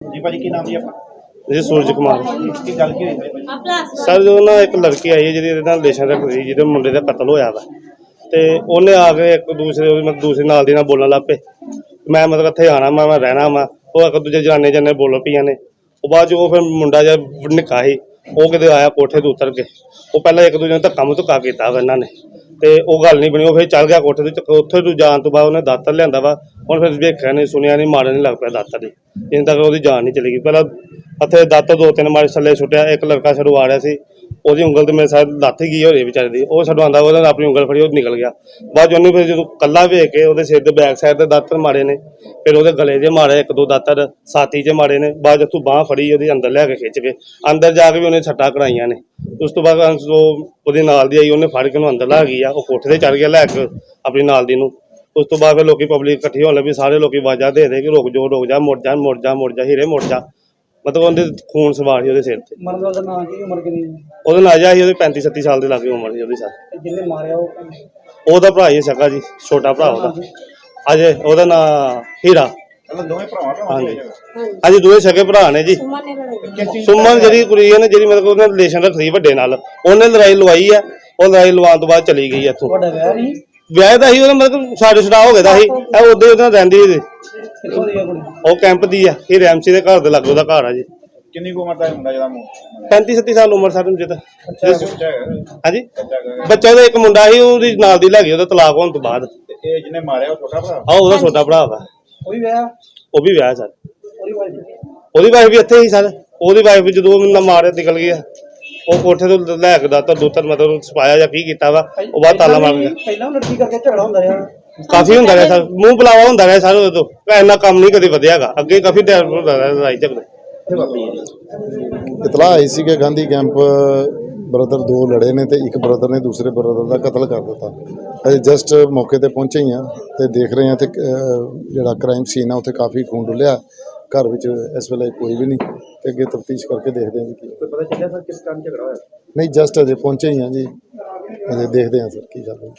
ਜੀ ਭਾਜੀ ਕੀ ਨਾਮ ਜੀ ਆਪਣਾ? ਜੀ ਸੂਰਜ ਕੁਮਾਰ। ਕੀ ਗੱਲ ਕੀ ਹੋਈ ਹੈ ਭਾਜੀ? ਸਰ ਜਦੋਂ ਨਾ ਇੱਕ ਲੜਕੀ ਆਈ ਹੈ ਜਿਹਦੀ ਇਹਦੇ ਨਾਲ ਰਿਲੇਸ਼ਨ ਰੱਖਦੀ ਸੀ ਜਿਹਦੇ ਮੁੰਡੇ ਦਾ ਕਤਲ ਹੋਇਆ ਵਾ। ਤੇ ਉਹਨੇ ਆ ਕੇ ਇੱਕ ਦੂਸਰੇ ਉਹਦੀ ਮਤਲਬ ਦੂਸਰੇ ਨਾਲ ਦੀ ਨਾਲ ਬੋਲਣ ਲੱਗ ਪਏ। ਮੈਂ ਮਤਲਬ ਇੱਥੇ ਆਣਾ ਮੈਂ ਮੈਂ ਰਹਿਣਾ ਵਾ। ਉਹ ਇੱਕ ਦੂਜੇ ਜਾਣੇ ਜਾਣੇ ਬੋਲ ਪਈਆਂ ਨੇ। ਉਹ ਬਾਅਦ 'ਚ ਉਹ ਫਿਰ ਮੁੰਡਾ ਜਿਹਾ ਨਿੱਕਾ ਸੀ ਉਹ ਕਿਤੇ ਆਇਆ ਕੋਠੇ ਤੋਂ ਉਤਰ ਕੇ। ਉਹ ਪਹਿਲਾਂ ਇੱਕ ਦੂਜੇ ਨੂੰ ਧੱਕਾ ਮੁੱਕਾ ਧੱਕਾ ਕੀਤਾ ਵਾ ਇਹਨਾਂ ਨੇ। ਤੇ ਉਹ ਗੱਲ ਨਹੀਂ ਬਣੀ ਉਹ ਫਿਰ ਚੱਲ ਗਿਆ ਕੋਠੇ ਤੇ ਉੱਥੇ ਤੋਂ ਜਾਣ ਤੋਂ ਬਾਅਦ ਉਹਨੇ ਦਾਤਰ ਲਿਆਂਦਾ ਵਾ। ਹੁਣ ਫਿਰ ਵੇਖਿਆ ਨਹੀਂ, ਸੁਣਿਆ ਨਹੀਂ ਮਾਰਨ ਨਹੀਂ ਲੱਗ ਪਿਆ ਦਾਤਰ ਦੀ। ਜਿੰਨ ਤੱਕ ਉਹਦੀ ਜਾਨ ਨਹੀਂ ਚਲੀ ਗਈ। ਪਹਿਲਾਂ ਹੱਥੇ ਦਾਤਰ ਦੋ ਤਿੰਨ ਮਾਰੇ ਥੱਲੇ ਸੁੱਟਿਆ, ਇੱਕ ਲੜਕਾ ਛੜੂ ਆ ਰਿਹਾ ਸੀ। ਉਹਦੀ ਉਂਗਲ ਤੇ ਮੇਰੇ ਸਾਥ ਲੱਥ ਗਈ ਹੋਰੀ ਵਿਚਾਰੇ ਦੀ। ਉਹ ਛਡਵਾਉਂਦਾ ਉਹਨੇ ਆਪਣੀ ਉਂਗਲ ਫੜੀ, ਉਹ ਨਿਕਲ ਗਿਆ। ਬਾਅਦ 'ਚ ਉਹਨੇ ਫਿਰ ਜਦੋਂ ਕੱਲਾ ਵੇਖ ਕੇ ਉਹਦੇ ਸਿਰ ਦੇ ਬੈਕ ਸਾਈਡ ਤੇ ਦਾਤਰ ਮਾਰੇ ਨੇ, ਫਿਰ ਉਹਦੇ ਗਲੇ 'ਚ ਮਾਰੇ ਇੱਕ ਦੋ ਦਾਤਰ ਸਾਥੀ 'ਚ ਮਾਰੇ ਨੇ, ਬਾਅਦ 'ਚ ਤੂੰ ਬਾਹ ਫੜੀ, ਉਹਦੀ ਅੰਦਰ ਲੈ ਕੇ ਖਿੱਚ ਕੇ। ਅੰਦਰ ਜਾ ਕੇ ਵੀ ਉਹਨੇ ਛੱਟਾਂ ਕਰਾਈਆਂ ਨੇ। ਉਸ ਤੋਂ ਬਾਅਦ ਉਹ ਉਹਦੇ ਨਾਲ ਦੀ ਆਈ, ਉਹਨੇ ਫੜ ਕੇ ਉਹਨੂੰ ਅੰਦਰ ਲਾ ਗਈ ਆ। ਉਹ ਕੋਠੇ ਤੇ ਚੜ ਗਿਆ ਲੈ ਕੇ, ਆਪਣੀ ਨਾਲ ਦੀ ਨੂੰ। ਉਸ ਤੋਂ ਬਾਅਦ ਫਿਰ ਲੋਕੀ ਪਬਲਿਕ ਇਕੱਠੀ ਹੋਣ ਲੱਗੀ ਸਾਰੇ ਲੋਕੀ ਆਵਾਜ਼ਾਂ ਦੇ ਦੇ ਕਿ ਰੁਕ ਜਾ ਰੁਕ ਜਾ ਮੁੜ ਜਾ ਮੁੜ ਜਾ ਮੁੜ ਜਾ ਹੀਰੇ ਮੁੜ ਜਾ। ਮਤਲਬ ਉਹਦੇ ਖੂਨ ਸਵਾਰ ਸੀ ਉਹਦੇ ਸਿਰ ਤੇ। ਮਰਨ ਦਾ ਨਾਂ ਕੀ ਉਮਰ ਕਿੰਨੀ ਹੈ? ਉਹਦੇ ਨਾਲ ਜਾ ਸੀ ਉਹਦੇ 35 37 ਸਾਲ ਦੇ ਲਾਗੇ ਉਮਰ ਸੀ ਉਹਦੀ ਸਰ ਤੇ ਜਿਹਨੇ ਮਾਰਿਆ ਉਹ ਉਹਦਾ ਭਰਾ ਹੀ ਸਕਾ ਜੀ ਛੋਟਾ ਭਰਾ ਉਹਦਾ। ਅਜੇ ਉਹਦਾ ਨਾਂ ਹੀਰਾ। ਦੋਵੇਂ ਭਰਾਵਾਂ ਦਾ ਹਾਂਜੀ। ਅਜੇ ਦੋਵੇਂ ਸਕੇ ਭਰਾ ਨੇ ਜੀ। ਸੁਮਨ ਜਿਹੜੀ ਕੁੜੀ ਹੈ ਨਾ ਜਿਹੜੀ ਮਤਲਬ ਉਹਨੇ ਰਿਲੇਸ਼ਨ ਰੱਖਦੀ ਵੱਡੇ ਨਾਲ। ਉਹਨੇ ਲੜਾਈ ਲਵਾਈ ਆ ਉਹ ਲੜਾਈ ਲਵਾਉਣ ਤੋਂ ਬਾਅਦ ਚਲੀ ਗਈ ਇੱਥੋਂ। ਤੁਹਾਡਾ ਵਿਆਹ ਨਹੀਂ? ਵਿਆਹ ਦਾ ਸੀ ਉਹਦਾ ਮਤਲਬ ਸਾਡੇ ਛੜਾ ਹੋ ਗਿਆ ਦਾ ਸੀ। ਇਹ ਉਹਦੇ ਉਹਦੇ ਨਾਲ ਰਹਿੰਦੀ ਸੀ। ਦੀ ਉਹ ਕੈਂਪ ਦੀ ਆ ਇਹ ਰੈਮਸੀ ਦੇ ਘਰ ਦੇ ਲਾਗੇ ਉਹਦਾ ਘਰ ਆ ਜੀ। ਕਿੰਨੀ ਕੁ ਉਮਰ ਦਾ ਮੁੰਡਾ ਜਿਹਦਾ ਮੂੰਹ? 35 37 ਸਾਲ ਉਮਰ ਸਾਡੇ ਨੂੰ ਹੈਗਾ ਹਾਂਜੀ। ਬੱਚਾ ਉਹਦਾ ਇੱਕ ਮੁੰਡਾ ਸੀ ਉਹਦੀ ਨਾਲ ਦੀ ਲੱਗੀ ਉਹਦਾ ਤਲਾਕ ਹੋਣ ਤੋਂ ਬਾਅਦ। ਇਹ ਜਿਹਨੇ ਮਾਰਿਆ ਉਹ ਛੋਟਾ ਭਰਾ? ਆ ਉਹਦਾ ਛੋਟਾ ਭਰਾ ਵਾ। ਉਹ ਵੀ ਵਿਆਹ ਉਹ ਵੀ ਵਿਆਹ ਸਰ। ਉਹਦੀ ਵਾਈਫ ਵੀ? ਇੱਥੇ ਹੀ ਸਰ। ਉਹਦੀ ਵਾਈਫ ਵੀ ਜਦੋਂ ਮੈਨੂੰ ਮਾਰਿਆ ਨਿਕਲ ਗਈ ਆ। ਉਹ ਕੋਠੇ ਤੋਂ ਲੈ ਕੇ ਦਾਤਰ ਦੂਤਰ ਮਤਲਬ ਸਪਾਇਆ ਜਾਂ ਕੀ ਕੀਤਾ ਵਾ ਉਹ ਬਾਅਦ ਤਾਲਾ ਮਾਰ ਗਿਆ ਪਹਿਲਾਂ ਲੜਕੀ ਕਰਕੇ ਝਗੜਾ ਹੁੰਦਾ ਰਿਹਾ? ਕਾਫੀ ਹੁੰਦਾ ਰਿਹਾ ਸਰ ਮੂੰਹ ਬੁਲਾਵਾ ਹੁੰਦਾ ਰਿਹਾ ਸਰ ਉਦੋਂ ਇੰਨਾ ਕੰਮ ਨਹੀਂ ਕਦੇ ਵਧਿਆਗਾ ਅੱਗੇ ਕਾਫੀ ਟਾਈਮ ਹੁੰਦਾ ਰਿਹਾ ਲੜਾਈ ਝਗੜੇ। ਇਤਲਾਹ ਆਈ ਸੀ ਕਿ ਗਾਂਧੀ ਕੈਂਪ ਬ੍ਰਦਰ ਦੋ ਲੜੇ ਨੇ ਤੇ ਇੱਕ ਬ੍ਰਦਰ ਨੇ ਦੂਸਰੇ ਬ੍ਰਦਰ ਦਾ ਕਤਲ ਕਰ ਦਿੱਤਾ। ਅਸੀਂ ਜਸਟ ਮੌਕੇ ਤੇ ਪਹੁੰਚੇ ਹੀ ਆ ਤੇ ਦੇਖ ਰਹੇ ਆ ਤੇ ਜਿਹੜਾ ਕ੍ਰਾਈਮ ਸੀਨ ਆ ਉੱਥੇ ਕਾਫੀ ਖੂਨ ਡੁੱਲਿਆ। ਘਰ ਵਿੱਚ ਇਸ ਵੇਲੇ ਕੋਈ ਵੀ ਨਹੀਂ। ਤੇ ਅੱਗੇ ਤਫਤੀਸ਼ ਕਰਕੇ ਦੇਖਦੇ ਹਾਂ ਜੀ ਕੀ ਪਤਾ ਚੱਲਿਆ ਸਰ ਕਿਸ ਕਾਰਨ ਝਗੜਾ ਹੋਇਆ? ਨਹੀਂ ਜਸਟ ਅਜੇ ਪਹੁੰਚੇ ਹੀ ਆ ਜੀ। ਅਜੇ ਦੇਖਦੇ ਹਾਂ ਸਰ ਕੀ ਗੱਲ ਹੋਈ।